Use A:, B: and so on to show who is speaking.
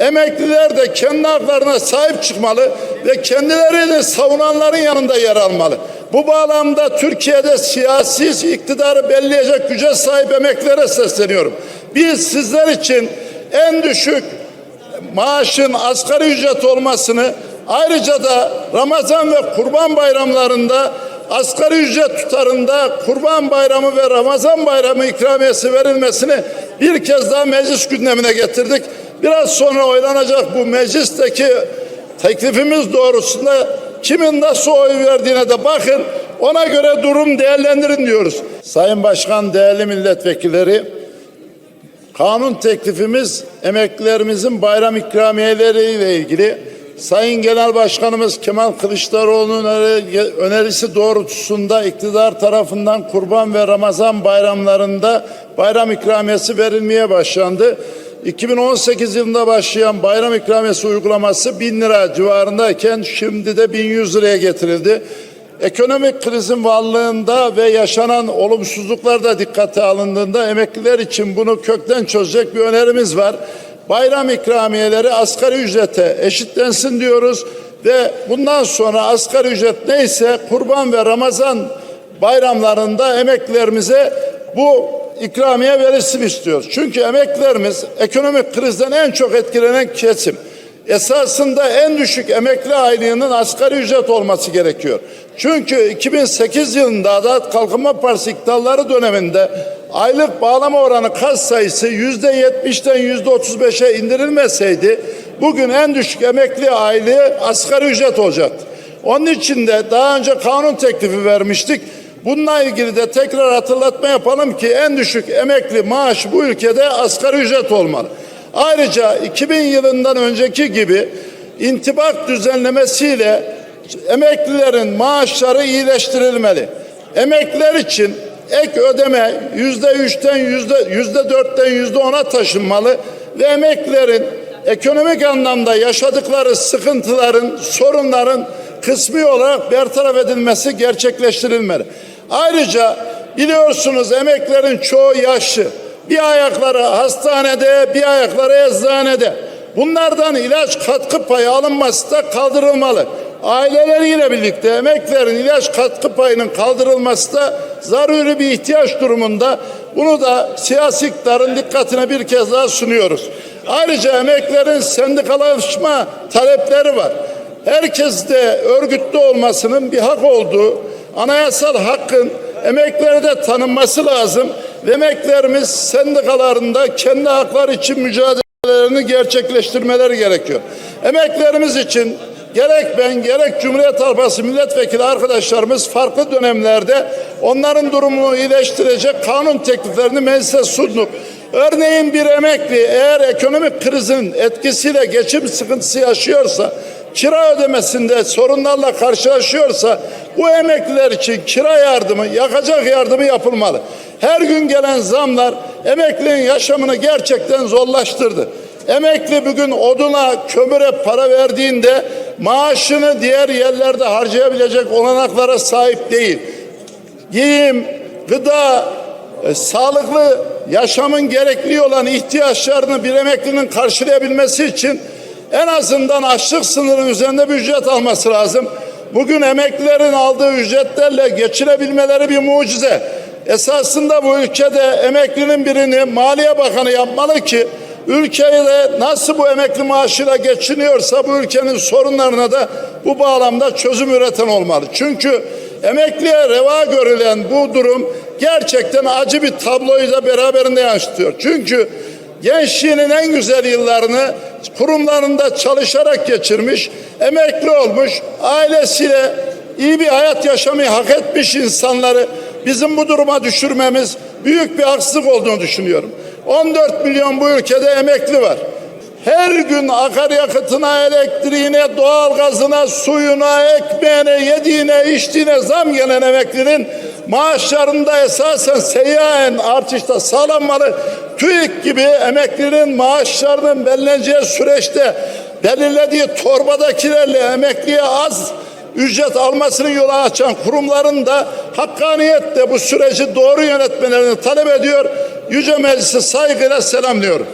A: Emekliler de kendi haklarına sahip çıkmalı ve kendilerini savunanların yanında yer almalı. Bu bağlamda Türkiye'de siyasi iktidarı belleyecek güce sahip emeklilere sesleniyorum. Biz sizler için en düşük maaşın asgari ücret olmasını ayrıca da Ramazan ve Kurban bayramlarında asgari ücret tutarında Kurban Bayramı ve Ramazan Bayramı ikramiyesi verilmesini bir kez daha meclis gündemine getirdik. Biraz sonra oylanacak bu meclisteki teklifimiz doğrusunda kimin nasıl oy verdiğine de bakın. Ona göre durum değerlendirin diyoruz. Sayın Başkan, değerli milletvekilleri, Kanun teklifimiz emeklilerimizin bayram ikramiyeleriyle ilgili Sayın Genel Başkanımız Kemal Kılıçdaroğlu'nun öneri- önerisi doğrultusunda iktidar tarafından Kurban ve Ramazan bayramlarında bayram ikramiyesi verilmeye başlandı. 2018 yılında başlayan bayram ikramiyesi uygulaması 1000 lira civarındayken şimdi de 1100 liraya getirildi. Ekonomik krizin varlığında ve yaşanan olumsuzluklar da dikkate alındığında emekliler için bunu kökten çözecek bir önerimiz var. Bayram ikramiyeleri asgari ücrete eşitlensin diyoruz ve bundan sonra asgari ücret neyse kurban ve Ramazan bayramlarında emeklilerimize bu ikramiye verilsin istiyoruz. Çünkü emeklilerimiz ekonomik krizden en çok etkilenen kesim esasında en düşük emekli aylığının asgari ücret olması gerekiyor. Çünkü 2008 yılında Adalet Kalkınma Partisi iktidarları döneminde aylık bağlama oranı kas sayısı yüzde yetmişten yüzde otuz beşe indirilmeseydi bugün en düşük emekli aylığı asgari ücret olacaktı. Onun için de daha önce kanun teklifi vermiştik. Bununla ilgili de tekrar hatırlatma yapalım ki en düşük emekli maaş bu ülkede asgari ücret olmalı. Ayrıca 2000 yılından önceki gibi intibak düzenlemesiyle emeklilerin maaşları iyileştirilmeli. Emekliler için ek ödeme yüzde üçten yüzde yüzde dörtten yüzde ona taşınmalı ve emeklilerin ekonomik anlamda yaşadıkları sıkıntıların, sorunların kısmi olarak bertaraf edilmesi gerçekleştirilmeli. Ayrıca biliyorsunuz emeklerin çoğu yaşlı. Bir ayakları hastanede, bir ayakları eczanede. Bunlardan ilaç katkı payı alınması da kaldırılmalı. Aileleriyle birlikte emeklerin ilaç katkı payının kaldırılması da zaruri bir ihtiyaç durumunda. Bunu da siyasi iktidarın dikkatine bir kez daha sunuyoruz. Ayrıca emeklerin sendikalaşma talepleri var. Herkes de örgütlü olmasının bir hak olduğu, anayasal hakkın emeklerde tanınması lazım. Emeklerimiz sendikalarında kendi hakları için mücadelelerini gerçekleştirmeleri gerekiyor. Emeklerimiz için gerek ben gerek Cumhuriyet Halk Partisi milletvekili arkadaşlarımız farklı dönemlerde onların durumunu iyileştirecek kanun tekliflerini meclise sunduk. Örneğin bir emekli eğer ekonomik krizin etkisiyle geçim sıkıntısı yaşıyorsa kira ödemesinde sorunlarla karşılaşıyorsa bu emekliler için kira yardımı, yakacak yardımı yapılmalı. Her gün gelen zamlar emeklinin yaşamını gerçekten zorlaştırdı. Emekli bugün oduna, kömüre para verdiğinde maaşını diğer yerlerde harcayabilecek olanaklara sahip değil. Giyim, gıda, e, sağlıklı yaşamın gerekli olan ihtiyaçlarını bir emeklinin karşılayabilmesi için en azından açlık sınırının üzerinde bir ücret alması lazım. Bugün emeklilerin aldığı ücretlerle geçinebilmeleri bir mucize. Esasında bu ülkede emeklinin birini Maliye Bakanı yapmalı ki ülkede nasıl bu emekli maaşıyla geçiniyorsa bu ülkenin sorunlarına da bu bağlamda çözüm üreten olmalı. Çünkü emekliye reva görülen bu durum gerçekten acı bir tabloyu da beraberinde yansıtıyor. Çünkü gençliğinin en güzel yıllarını kurumlarında çalışarak geçirmiş, emekli olmuş, ailesiyle iyi bir hayat yaşamayı hak etmiş insanları bizim bu duruma düşürmemiz büyük bir haksızlık olduğunu düşünüyorum. 14 milyon bu ülkede emekli var. Her gün akaryakıtına, elektriğine, doğalgazına, suyuna, ekmeğine, yediğine, içtiğine zam gelen emeklinin maaşlarında esasen seyyahen artışta sağlanmalı. TÜİK gibi emeklinin maaşlarının belirleneceği süreçte belirlediği torbadakilerle emekliye az ücret almasını yolu açan kurumların da hakkaniyetle bu süreci doğru yönetmelerini talep ediyor. Yüce Meclisi saygıyla selamlıyorum.